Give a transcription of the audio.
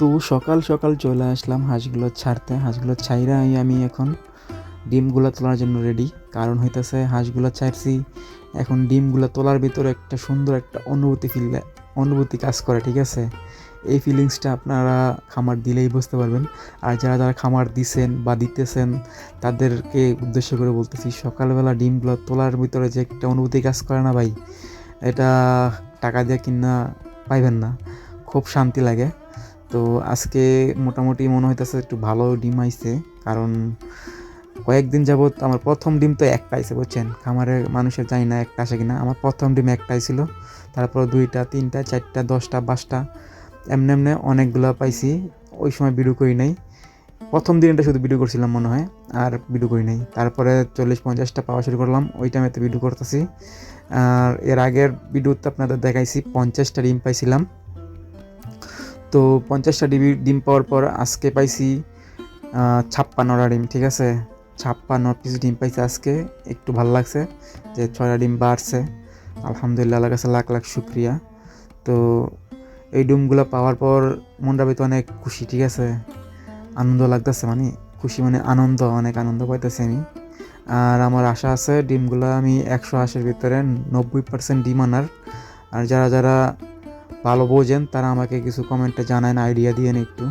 তো সকাল সকাল চলে আসলাম হাঁসগুলো ছাড়তে। হাঁসগুলো ছাইরা আমি এখন। ডিমগুলো তোলার জন্য রেডি কারণ হইতেছে হাঁসগুলো ছাড়ছি। এখন ডিমগুলো তোলার ভিতরে একটা সুন্দর একটা অনুভূতি ফিল অনুভূতি কাজ করে, ঠিক আছে? এই ফিলিংসটা আপনারা খামার দিলেই বুঝতে পারবেন। আর যারা যারা খামার দিছেন বা দিতেছেন, তাদেরকে উদ্দেশ্য করে বলতেছি, সকালবেলা ডিমগুলো তোলার ভিতরে যে একটা অনুভূতি কাজ করে না ভাই, এটা টাকা দিয়ে কিনা পাইবেন না। খুব শান্তি লাগে। তো আজকে মোটামুটি মনে হইতেছে একটু ভালো ডিম আইছে, কারণ কয়েকদিন যাবৎ আমার প্রথম ডিম তো একটা আইছে, বুঝছেন? খামারের মানুষের জানি না একটা আসে কিনা। আমার প্রথম ডিম একটাই ছিল তারপর দুইটা, তিনটা, চারটা, দশটা, পাঁচটা, এমনি এমনি অনেকগুলো পাইছি। ওই সময় ভিডিও করি নাই। প্রথম দিনটা শুধু ভিডিও করছিলাম মনে হয়, আর ভিডিও করি নাই। তারপরে চল্লিশ পঞ্চাশটা পাওয়া শুরু করলাম, ওই টাইমেতে ভিডিও করতেছি। আর এর আগের ভিডিওতে আপনাদের দেখাইছি, পঞ্চাশটা ডিম পাইছিলাম। তো পঞ্চাশটা ডিবি ডিম পাওয়ার পর আজকে পাইছি ছাপ্পান্নটা ডিম, ঠিক আছে? ছাপ্পান্ন পিস ডিম পাইছে আজকে, একটু ভালো লাগছে যে ছয়টা ডিম বাড়ছে। আলহামদুলিল্লাহ, আল্লাহর কাছে লাখ লাখ শুক্রিয়া। তো এই ডিমগুলো পাওয়ার পর মনটা ভিতরে অনেক খুশি, ঠিক আছে? আনন্দ লাগতেছে মানে খুশি মানে আনন্দ, অনেক আনন্দ পাইতেছি আমি। আর আমার আশা আছে, ডিমগুলো আমি একশো আশির ভিতরে নব্বই পার্সেন্ট ডিম আনার। আর যারা যারা ভালো বোঝেন তারা আমাকে কিছু কমেন্টে না আইডিয়া দিয়েন একটু।